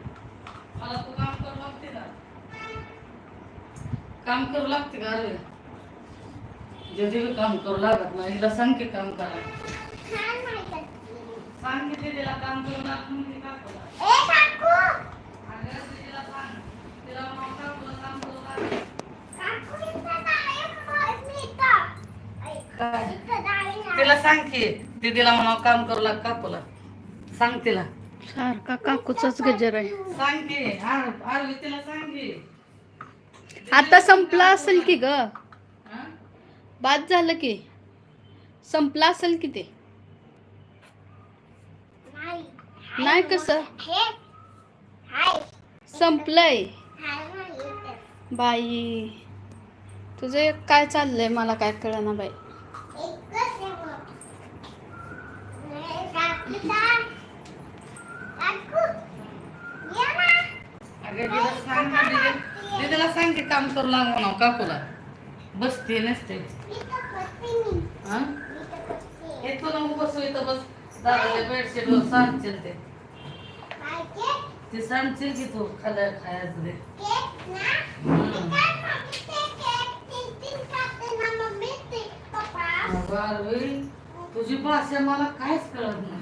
काम करू लागते का काम करू लागते का अरे बी काम करू लागत नाही हिला सांग की काम करा. सांग की? दीदीला काम करू लागत म्हणजे करा? तिला सांग की दीदीला काम करू लाग सांग तिला. सारखा काकूचाच गजर आहे. सांग की आर- आरवी तिला सांग की. आता संपला असेल की ग? हा? बाद झालं की. संपला असेल की ते? नाही कसं? संपलंय. बाई तुझं काय चाललंय? मला काय कळना बाई अगं तिला सांग ना दीदी दीदीला सांग की काम करू लाग म्हणा काकूला बसते नसते. येतो ना बस इथं बस. दादाच्या बेडशीटवर सांगशील ते. ते सांगशील की तू खाल्या खायचं ते. आरवी, तुझी भाषा मला काहीच कळत नाही.